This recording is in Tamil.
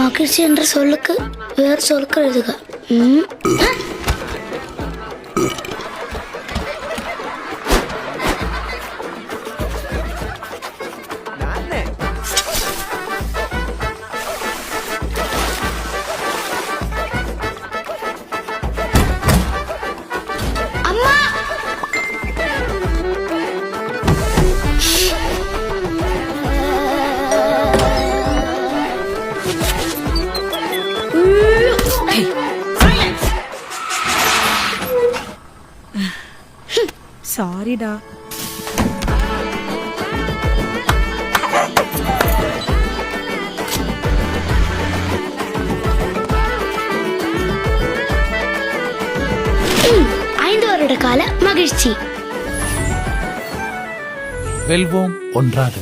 மகிழ்ச்சி என்ற சொல்லுக்கு வேறு சொற்கள் எழுதுக சாரிடா ஐந்து வருட கால மகிழ்ச்சி. வெல்வோம் ஒன்றாக.